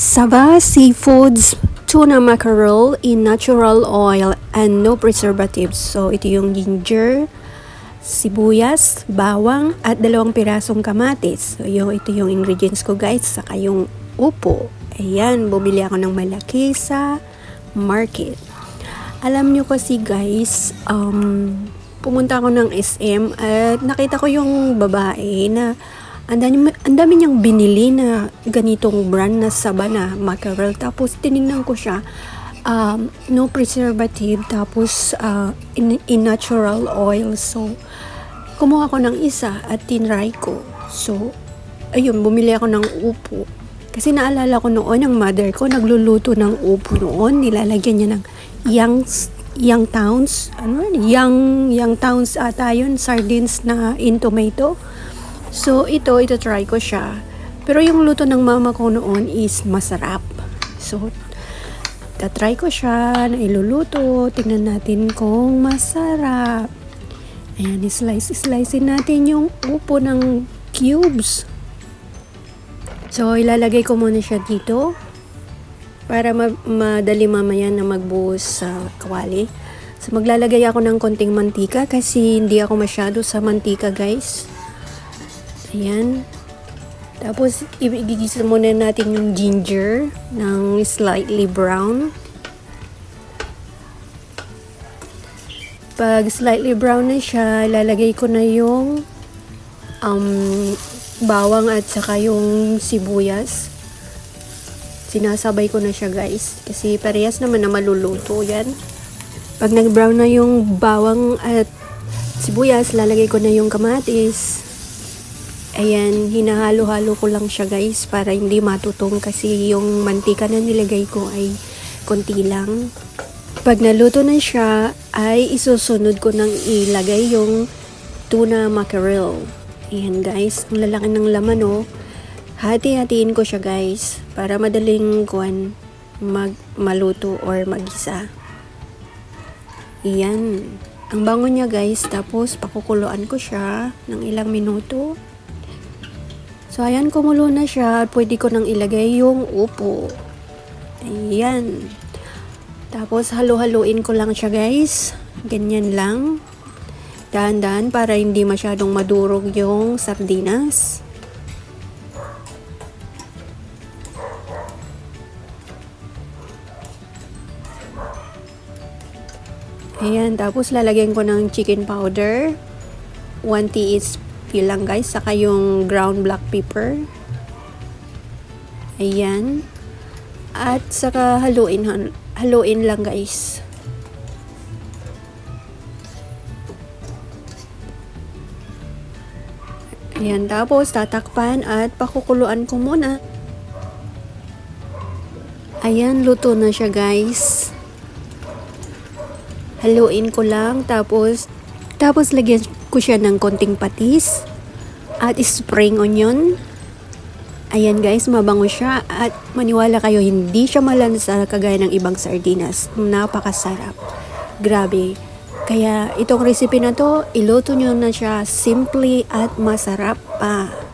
Saba Seafoods Tuna Mackerel in natural oil and no preservatives. So, ito yung ginger, sibuyas, bawang, at dalawang pirasong kamatis. So, yung, ito yung ingredients ko guys. Saka yung upo. Ayan, bumili ako ng malaki sa market. Alam nyo kasi guys, um, pumunta ako ng SM at nakita ko yung babae na ang dami, ang dami niyang binili na ganitong brand na saba na mackerel. Tapos tiningnan ko siya, um, no preservative, tapos uh, in, in natural oil. So, kumuha ko ng isa at tinry ko. So, ayun, bumili ako ng upo. Kasi naalala ko noon, ang mother ko nagluluto ng upo noon. Nilalagyan niya ng young, young towns. Ano? Young, young towns ata yun. Sardines na in tomato. So, ito, ito try ko siya. Pero yung luto ng mama ko noon is masarap. So, tatry ko siya na iluluto. Tingnan natin kung masarap. Ayan, slice-slice natin yung upo ng cubes. So, ilalagay ko muna siya dito para ma- madali mamaya na magbuhos sa kawali. So, maglalagay ako ng konting mantika kasi hindi ako masyado sa mantika, guys. Ayan. Tapos, igigisa muna natin yung ginger ng slightly brown. Pag slightly brown na siya, lalagay ko na yung um, bawang at saka yung sibuyas. Sinasabay ko na siya guys. Kasi parehas naman na maluluto yan. Pag nag-brown na yung bawang at sibuyas, lalagay ko na yung kamatis. Ayan, hinahalo-halo ko lang siya guys para hindi matutong kasi yung mantika na nilagay ko ay konti lang. Pag naluto na siya, ay isusunod ko nang ilagay yung tuna mackerel. Ayan guys, ang lalaki ng laman oh. Hati-hatiin ko siya guys para madaling kuan mag maluto or magisa. Ayan. Ang bango niya guys, tapos pakukuluan ko siya ng ilang minuto. So, ayan, kumulo na siya. Pwede ko nang ilagay yung upo. Ayan. Tapos, halo-haloin ko lang siya, guys. Ganyan lang. Dahan-dahan para hindi masyadong madurog yung sardinas. Ayan, tapos lalagyan ko ng chicken powder. 1 teaspoon lang guys, saka yung ground black pepper. Ayan. At saka haluin, haluin lang guys. Ayan, tapos tatakpan at pakukuluan ko muna. Ayan, luto na siya guys. Haluin ko lang, tapos, tapos lagyan ko siya ng konting patis at spring onion. Ayan guys, mabango siya at maniwala kayo, hindi siya malansa kagaya ng ibang sardinas. Napakasarap. Grabe. Kaya itong recipe na to, iluto nyo na siya simply at masarap pa.